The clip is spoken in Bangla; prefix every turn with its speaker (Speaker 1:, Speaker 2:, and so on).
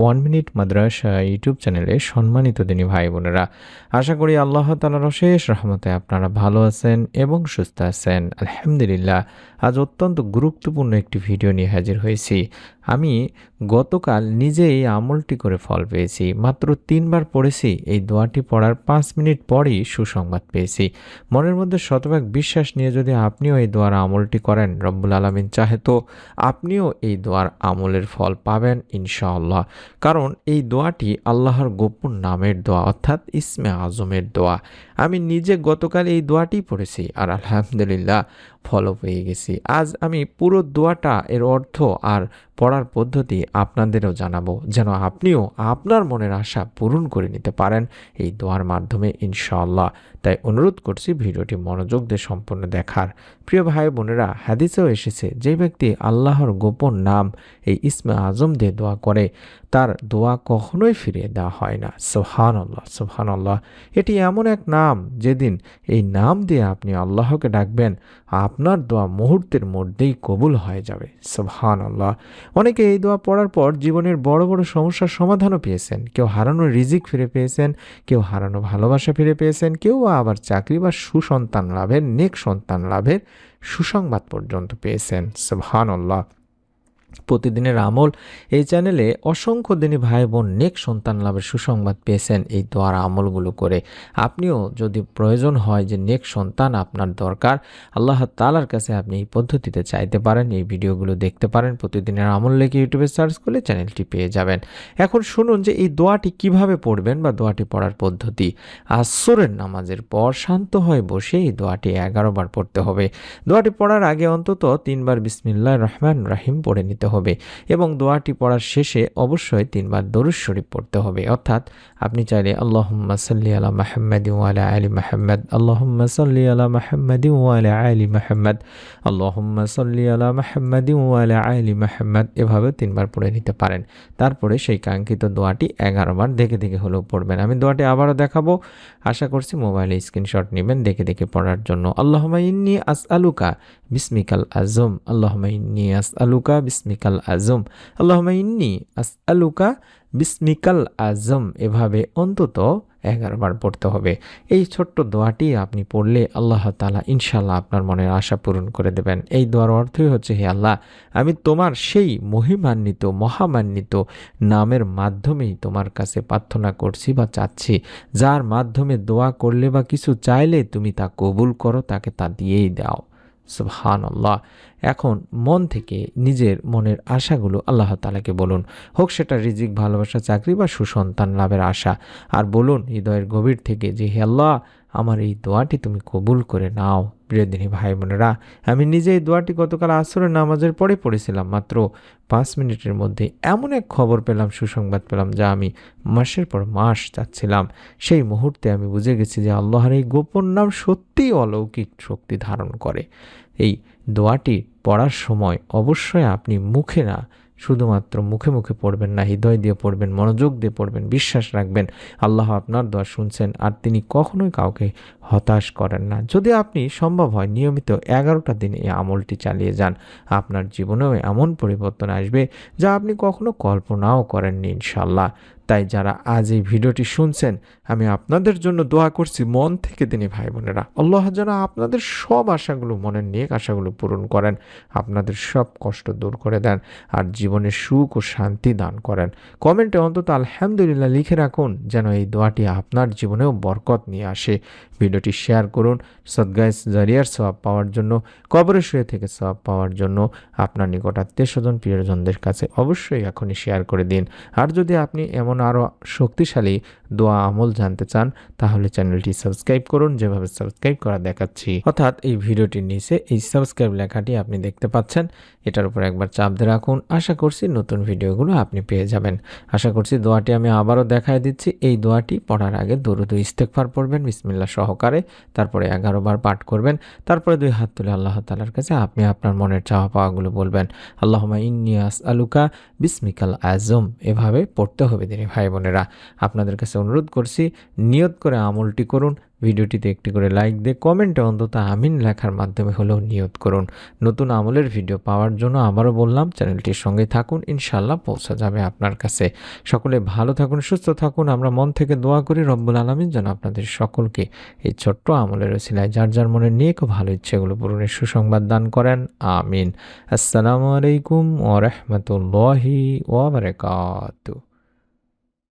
Speaker 1: ওয়ান মিনিট মাদ্রাসা ইউটিউব চ্যানেলে সম্মানিত দিনী ভাই বোনেরা, আশা করি আল্লাহ তালার অশেষ রহমতে আপনারা ভালো আছেন এবং সুস্থ আছেন। আলহামদুলিল্লাহ, আজ অত্যন্ত গুরুত্বপূর্ণ একটি ভিডিও নিয়ে হাজির হয়েছি। আমি গতকাল নিজেই আমলটি করে ফল পেয়েছি, মাত্র তিনবার পড়েছি, এই দোয়াটি পড়ার পাঁচ মিনিট পরেই সুসংবাদ পেয়েছি। মনের মধ্যে শতভাগ বিশ্বাস নিয়ে যদি আপনিও এই দোয়ার আমলটি করেন, রব্বুল আলমিন চাহে তো আপনিও এই দোয়ার আমলের ফল পাবেন ইনশাআল্লাহ। কারণ এই দোয়াটি আল্লাহর গোপন নামের দোয়া, অর্থাৎ ইসমে আজমের দোয়া। আমি নিজে গতকাল এই দোয়াটি পড়েছি আর আলহামদুলিল্লাহ ফলো পেয়ে গেছি। আজ আমি পুরো দোয়াটা এর অর্থ আর পড়ার পদ্ধতি আপনাদেরও জানাব, যেন আপনিও আপনার মনের আশা পূরণ করে নিতে পারেন এই দোয়ার মাধ্যমে ইনশাআল্লাহ। তাই অনুরোধ করছি ভিডিওটি মনোযোগ দিয়ে সম্পূর্ণ দেখার। প্রিয় ভাই বোনেরা, হাদিসেও এসেছে, যে ব্যক্তি আল্লাহর গোপন নাম এই ইসমে আজম দিয়ে দোয়া করে তার দোয়া কখনোই ফিরিয়ে দেওয়া হয় না। সোহান আল্লাহ সোহান আল্লাহ এটি এমন এক নাম, যেদিন এই নাম দিয়ে আপনি আল্লাহকে ডাকবেন, আপনার দোয়া মুহূর্তের মধ্যেই কবুল হয়ে যাবে। সোহান আল্লাহ অনেকে এই দোয়া পড়ার পর জীবনের বড় বড় সমস্যার সমাধানও পেয়েছেন। কেউ হারানো রিজিক ফিরে পেয়েছেন, কেউ হারানো ভালোবাসা ফিরে পেয়েছেন, কেউ আবার চাকরি বা সুসন্তান লাভের, নেক সন্তান লাভের সুসংবাদ পর্যন্ত পেয়েছেন। সোহান আল্লাহ প্রতিদিনের আমল। এই চ্যানেলে অসংখ্য দিনী ভাই বোন নেক সন্তান লাভের সুসংবাদ পেয়েছেন। এই দোয়ার আমলগুলো করে আপনিও যদি প্রয়োজন হয় যে নেক সন্তান আপনার দরকার, আল্লাহ তালার কাছে আপনি এই পদ্ধতিতে চাইতে পারেন। এই ভিডিওগুলো দেখতে পারেন। প্রতিদিনের আমল লেগে ইউটিউবে সার্চ করলে চ্যানেলটি পেয়ে যাবেন। এখন শুনুন যে এই দোয়াটি কীভাবে পড়বেন বা দোয়াটি পড়ার পদ্ধতি। আসরের নামাজের পর শান্ত হয়ে বসে এই দোয়াটি এগারো বার পড়তে হবে। দোয়াটি পড়ার আগে অন্তত তিনবার বিসমিল্লাহ রহমান রাহিম পড়ে নিতে হবে এবং দোয়াটি পড়ার শেষে অবশ্যই তিনবার দরুদ শরীফ পড়তে হবে। অর্থাৎ আপনি চাইলে আল্লাহুম্মা সাল্লি আলা মাহমদ ওয়ালা আলী মাহমদ আল্লাহুম্মা সাল্লি আলা মাহমদ ওয়ালা আলী মাহমদ আল্লাহুম্মা সাল্লি আলা মাহমদ ওয়ালা আলী মাহমদ এভাবে তিনবার পড়ে নিতে পারেন। তারপরে সেই কাঙ্ক্ষিত দোয়াটি এগারো বার দেখে দেখে হলেও পড়বেন। আমি দোয়াটি আবারও দেখাবো। আশা করছি মোবাইলে স্ক্রিনশট নেবেন দেখে দেখে পড়ার জন্য। আল্লাহমা ইন্নি আস আলুকা বিসমিকাল আজম ইন্নি আস আলুকা বিসমিকাল আজম। ইন্নি আস আলুকা বিসমিকাল আজম। এভাবে অন্তত এগারো বার পড়তে হবে। এই ছোট্ট দোয়াটি আপনি পড়লে আল্লাহ তালা ইনশাল্লাহ আপনার মনের আশা পূরণ করে দেবেন। এই দোয়ার অর্থই হচ্ছে, হে আল্লাহ, আমি তোমার সেই মহিমান্বিত, মহামান্বিত নামের মাধ্যমেই তোমার কাছে প্রার্থনা করছি বা চাচ্ছি। যার মাধ্যমে দোয়া করলে বা কিছু চাইলে তুমি তা কবুল করো, তাকে তা দিয়েই দাও। সুবহান আল্লাহ এখন মন থেকে নিজের মনের আশাগুলো আল্লাহ তালাকে বলুন। হোক সেটা রিজিক, ভালোবাসা, চাকরি বা সুসন্তান লাভের আশা। আর বলুন, হৃদয়ের গভীর থেকে যে, হে আল্লাহ আমার এই দোয়াটি তুমি কবুল করে নাও। প্রিয়দিনী ভাই বোনেরা আমি নিজে এই দোয়াটি গতকাল আসরের নামাজের পরে পড়েছিলাম। মাত্র পাঁচ মিনিটের মধ্যে এমন এক খবর পেলাম, সুসংবাদ পেলাম, যা আমি মাসের পর মাস যাচ্ছিলাম সেই মুহূর্তে আমি বুঝে গেছি যে আল্লাহর এই গোপন নাম সত্যিই অলৌকিক শক্তি ধারণ করে। এই দোয়াটি পড়ার সময় অবশ্যই আপনি মুখে না শুধুমাত্র মুখে মুখে পড়বেন না, হৃদয় দিয়ে পড়বেন, মনোযোগ দিয়ে পড়বেন, বিশ্বাস রাখবেন। আল্লাহ আপনার দোয়া শুনছেন আর তিনি কখনোই কাউকে হতাশ করেন না। যদি আপনি সম্ভব হয়, নিয়মিত এগারোটা দিন এই আমলটি চালিয়ে যান। আপনার জীবনেও এমন পরিবর্তন আসবে যা আপনি কখনো কল্পনাও করেননি ইনশাল্লাহ তাই যারা আজ এই ভিডিওটি শুনছেন, আমি আপনাদের জন্য দোয়া করছি মন থেকে তিনি ভাই বোনেরা। আল্লাহ যেন আপনাদের সব আশাগুলো মনের নেক আশাগুলো পূরণ করেন, আপনাদের সব কষ্ট দূর করে দেন আর জীবনে সুখ ও শান্তি দান করেন। কমেন্টে অন্তত আলহামদুলিল্লাহ লিখে রাখুন যেন এই দোয়াটি আপনার জীবনেও বরকত নিয়ে আসে। ভিডিওটি শেয়ার করুন, সদ্গাইস জারিয়ার সবাব পাওয়ার জন্য, কবরে শুয়ে থেকে সবাব পাওয়ার জন্য, আপনার নিকট আত্মীয় স্বজন, প্রিয়জনদের কাছে অবশ্যই এখনই শেয়ার করে দিন। আর যদি আপনি এমন আরও শক্তিশালী দোয়া আমল জানতে চান, তাহলে চ্যানেলটি সাবস্ক্রাইব করুন। যেভাবে সাবস্ক্রাইব করা দেখাচ্ছি। অর্থাৎ এই ভিডিওটির নিচে এই সাবস্ক্রাইব লেখাটি আপনি দেখতে পাচ্ছেন। এটার উপর একবার চাপ দিয়ে রাখুন। আশা করছি নতুন ভিডিওগুলো আপনি পেয়ে যাবেন। আশা করছি দোয়াটি আমি আবারও দেখায় দিচ্ছি। এই দোয়াটি পড়ার আগে দরুদ ইস্তেকফার পড়বেন বিসমিল্লা সহকারে। তারপরে এগারো বার পাঠ করবেন। তারপরে দুই হাত তুলে আল্লাহ তালার কাছে আপনি আপনার মনের চাওয়া পাওয়াগুলো বলবেন। আল্লাহমা ইন্নিয়াস আলুকা বিসমিকাল আজম এভাবে পড়তে হবে দিনে দিনী ভাই বোনেরা আপনাদের কাছে অনুরোধ করছি, নিয়ত করে আমলটি করুন, ভিডিওটিতে একটি করে লাইক দিয়ে কমেন্টে অন্তত আমিন লেখার মাধ্যমে হলেও নিয়ত করুন। নতুন আমলের ভিডিও পাওয়ার জন্য আবারও বললাম, চ্যানেলটির সঙ্গে থাকুন ইনশাল্লাহ পৌঁছা যাবে আপনার কাছে। সকলে ভালো থাকুন, সুস্থ থাকুন, আমরা মন থেকে দোয়া করি, রব্বুল আলমিন যেন আপনাদের সকলকে এই ছোট্ট আমলের ওসিলায় যার যার মনে নিয়ে খুব ভালো ইচ্ছেগুলো পূরণের সুসংবাদ দান করেন, আমিন। আসসালামু আলাইকুম ওরহমতুল্লাহি ওবরাকাতু